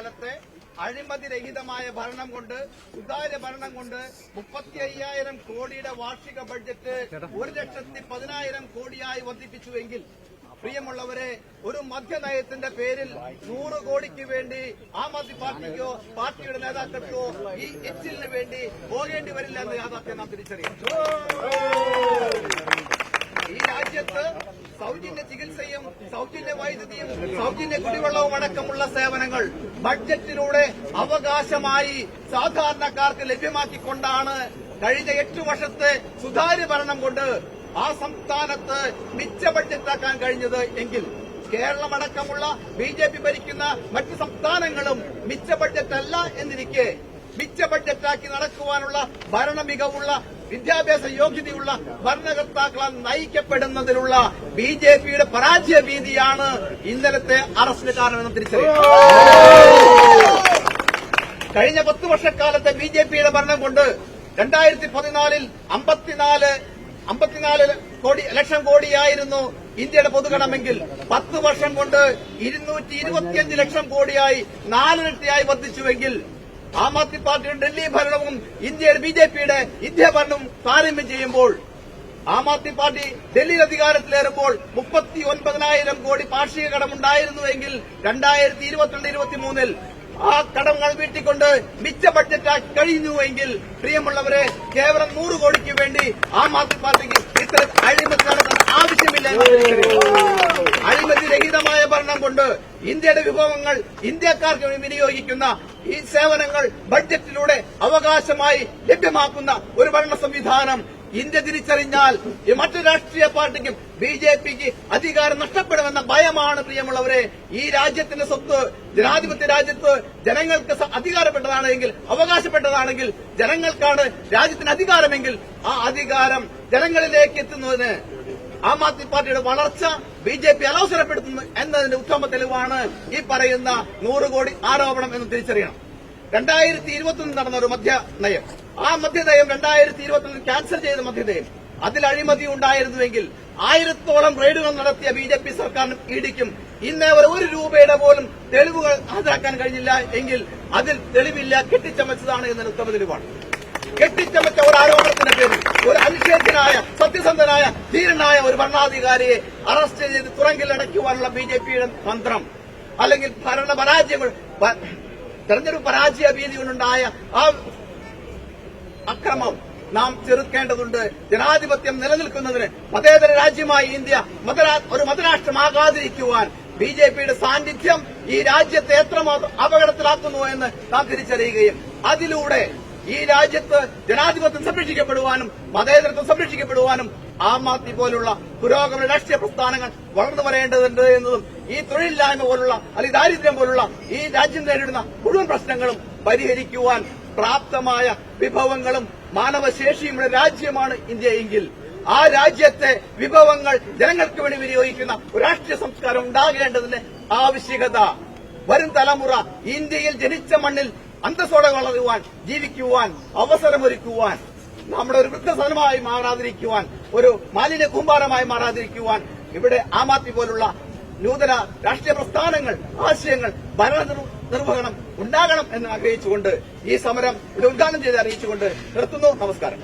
കാലത്തെ അഴിമതിരഹിതമായ ഭരണം കൊണ്ട് സുതാര്യ ഭരണം കൊണ്ട് മുപ്പത്തി അയ്യായിരം കോടിയുടെ വാർഷിക ബഡ്ജറ്റ് ഒരു ലക്ഷത്തി പതിനായിരം കോടിയായി വർദ്ധിപ്പിച്ചുവെങ്കിൽ പ്രിയമുള്ളവരെ ഒരു മദ്യനയത്തിന്റെ പേരിൽ നൂറ് കോടിക്ക് വേണ്ടി ആം ആദ്മി പാർട്ടിക്കോ പാർട്ടിയുടെ നേതാക്കൾക്കോ ഈ എച്ചിലിന് വേണ്ടി പോകേണ്ടി വരില്ല എന്ന് യാഥാർത്ഥ്യം നാം തിരിച്ചറിയാം ഈ രാജ്യത്ത് സൗജന്യ ചികിത്സയും സൗജന്യ വൈദ്യുതിയും സൗജന്യ കുടിവെള്ളവും അടക്കമുള്ള സേവനങ്ങൾ ബഡ്ജറ്റിലൂടെ അവകാശമായി സാധാരണക്കാർക്ക് ലഭ്യമാക്കിക്കൊണ്ടാണ് കഴിഞ്ഞ എട്ടു വർഷത്തെ സുതാര്യ ഭരണം കൊണ്ട് ആ സംസ്ഥാനത്ത് മിച്ച ബഡ്ജറ്റാക്കാൻ കഴിഞ്ഞത് എങ്കിൽ. കേരളമടക്കമുള്ള ബി ജെ പി ഭരിക്കുന്ന മറ്റ് സംസ്ഥാനങ്ങളും മിച്ച ബഡ്ജറ്റല്ല എന്നിരിക്കെ. മിച്ച ബഡ്ജറ്റാക്കി നടക്കുവാനുള്ള ഭരണ മികവുള്ള വിദ്യാഭ്യാസ യോഗ്യതയുള്ള ഭരണകർത്താക്കളാൽ നയിക്കപ്പെടുന്നതിലുള്ള ബി ജെ പിയുടെ പരാജയ ഭീതിയാണ് ഇന്നലത്തെ അറസ്റ്റിന് കാരണമെന്ന് തിരിച്ചറിയാം കഴിഞ്ഞ പത്ത് വർഷക്കാലത്തെ ബി ജെ പിയുടെ ഭരണം കൊണ്ട് രണ്ടായിരത്തി പതിനാലിൽ അമ്പത്തിനാല് അമ്പത്തിനാല് കോടി ലക്ഷം കോടിയായിരുന്നു ഇന്ത്യയുടെ പൊതുകടമെങ്കിൽ പത്ത് വർഷം കൊണ്ട് ഇരുന്നൂറ്റി ഇരുപത്തിയഞ്ച് ലക്ഷം കോടിയായി നാലിരട്ടിയായി വർദ്ധിച്ചുവെങ്കിൽ ആം ആദ്മി പാർട്ടിയുടെ ഡൽഹി ഭരണവും ഇന്ത്യയുടെ ബി ജെ പിയുടെ ഇന്ത്യ ഭരണവും താരതമ്യം ചെയ്യുമ്പോൾ ആം ആദ്മി പാർട്ടി ഡൽഹിയിൽ അധികാരത്തിലേറുമ്പോൾ മുപ്പത്തി ഒൻപതിനായിരം കോടി പാർഷിക കടമുണ്ടായിരുന്നുവെങ്കിൽ രണ്ടായിരത്തി ഇരുപത്തിരണ്ട് ഇരുപത്തിമൂന്നിൽ ആ കടങ്ങൾ വീട്ടിക്കൊണ്ട് മിച്ച ബഡ്ജറ്റാക്കി കഴിഞ്ഞുവെങ്കിൽ പ്രിയമുള്ളവരെ കേവലം നൂറ് കോടിക്ക് വേണ്ടി ആം ആദ്മി പാർട്ടിക്ക് ഇത്തരം അഴിമതി നടത്താൻ ആവശ്യമില്ല എന്ന് തിരിച്ചറിയുന്നു. അഴിമതി രഹിതമായ ഭരണം കൊണ്ട് ഇന്ത്യയുടെ വിഭവങ്ങൾ ഇന്ത്യക്കാർക്ക് വിനിയോഗിക്കുന്ന ഈ സേവനങ്ങൾ ബഡ്ജറ്റിലൂടെ അവകാശമായി ലഭ്യമാക്കുന്ന ഒരു ഭരണ സംവിധാനം ഇന്ത്യ തിരിച്ചറിഞ്ഞാൽ മറ്റു രാഷ്ട്രീയ പാർട്ടിക്കും ബി ജെ പിക്ക് അധികാരം നഷ്ടപ്പെടുമെന്ന ഭയമാണ് പ്രിയമുള്ളവരെ. ഈ രാജ്യത്തിന്റെ സ്വത്ത് ജനാധിപത്യ രാജ്യത്ത് ജനങ്ങൾക്ക് അധികാരപ്പെട്ടതാണെങ്കിൽ അവകാശപ്പെട്ടതാണെങ്കിൽ ജനങ്ങൾക്കാണ് രാജ്യത്തിന് അധികാരമെങ്കിൽ ആ അധികാരം ജനങ്ങളിലേക്ക് എത്തുന്നതിന് ആം ആദ്മി പാർട്ടിയുടെ വളർച്ച ബി ജെ പി അലോസരപ്പെടുത്തുന്നു എന്നതിന്റെ ഉത്തമ തെളിവാണ് ഈ പറയുന്ന നൂറ് കോടി ആരോപണം എന്ന് തിരിച്ചറിയണം. രണ്ടായിരത്തി ഇരുപത്തൊന്നിൽ നടന്ന ഒരു മധ്യ നയം. ആ മധ്യനയം രണ്ടായിരത്തി ഇരുപത്തൊന്നിൽ ക്യാൻസൽ ചെയ്ത മധ്യനയം അതിൽ അഴിമതി ഉണ്ടായിരുന്നുവെങ്കിൽ ആയിരത്തോളം റെയ്ഡുകൾ നടത്തിയ ബി ജെ പി സർക്കാരിനും ഇടിക്കും. ഇന്നേ വരെ ഒരു രൂപയുടെ പോലും തെളിവുകൾ ഹാജരാക്കാൻ കഴിഞ്ഞില്ല എങ്കിൽ അതിൽ തെളിവില്ല കെട്ടിച്ചമച്ചതാണ് എന്നതിന് ഉത്തമ തെളിവാണ്. കെട്ടിച്ചമച്ച ഒരു ആരോപണത്തിന്റെ പേരിൽ ഒരു അനുശേഷനായ സത്യസന്ധനായ ധീരനായ ഒരു ഭരണാധികാരിയെ അറസ്റ്റ് ചെയ്ത് തുറങ്കിലടയ്ക്കുവാനുള്ള ബി ജെ പിയുടെ തന്ത്രം അല്ലെങ്കിൽ ഭരണ പരാജയങ്ങൾ തെരഞ്ഞെടുപ്പ് പരാജയ ഭീതി കൊണ്ടുണ്ടായ ആ അക്രമം നാം ചെറുക്കേണ്ടതുണ്ട്. ജനാധിപത്യം നിലനിൽക്കുന്നതിന് മതേതര രാജ്യമായി ഇന്ത്യ ഒരു മതരാഷ്ട്രമാകാതിരിക്കുവാൻ ബി ജെ പിയുടെ സാന്നിധ്യം ഈ രാജ്യത്തെ എത്രമാത്രം അപകടത്തിലാക്കുന്നു എന്ന് നാം തിരിച്ചറിയുകയും അതിലൂടെ ഈ രാജ്യത്ത് ജനാധിപത്യം സംരക്ഷിക്കപ്പെടുവാനും മതേതരത്വം സംരക്ഷിക്കപ്പെടുവാനും ആം ആദ്മി പോലുള്ള പുരോഗമന രാഷ്ട്രീയ പ്രസ്ഥാനങ്ങൾ വളർന്നു വരേണ്ടതുണ്ട് എന്നതും ഈ തൊഴിലില്ലായ്മ പോലുള്ള അല്ലെങ്കിൽ ദാരിദ്ര്യം പോലുള്ള ഈ രാജ്യം നേരിടുന്ന മുഴുവൻ പ്രശ്നങ്ങളും പരിഹരിക്കുവാൻ പ്രാപ്തമായ വിഭവങ്ങളും മാനവശേഷിയുമുള്ള രാജ്യമാണ് ഇന്ത്യയെങ്കിൽ ആ രാജ്യത്തെ വിഭവങ്ങൾ ജനങ്ങൾക്ക് വേണ്ടി വിനിയോഗിക്കുന്ന ഒരു രാഷ്ട്രീയ സംസ്കാരം ഉണ്ടാകേണ്ടതിന്റെ ആവശ്യകത. വരും തലമുറ ഇന്ത്യയിൽ ജനിച്ച മണ്ണിൽ അന്തസ്സോടെ വളരുവാൻ ജീവിക്കുവാൻ അവസരമൊരുക്കുവാൻ നമ്മുടെ ഒരു വൃദ്ധസനമായി മാറാതിരിക്കുവാൻ ഒരു മാലിന്യ കൂമ്പാരമായി മാറാതിരിക്കുവാൻ ഇവിടെ ആം ആദ്മി പോലുള്ള നൂതന രാഷ്ട്രീയ പ്രസ്ഥാനങ്ങൾ ആശയങ്ങൾ ഭരണ നിർവഹണം ഉണ്ടാകണം എന്ന് ആഗ്രഹിച്ചുകൊണ്ട് ഈ സമരം ഇവിടെ ഉദ്ഘാടനം ചെയ്ത് അറിയിച്ചുകൊണ്ട് നിർത്തുന്നു. നമസ്കാരം.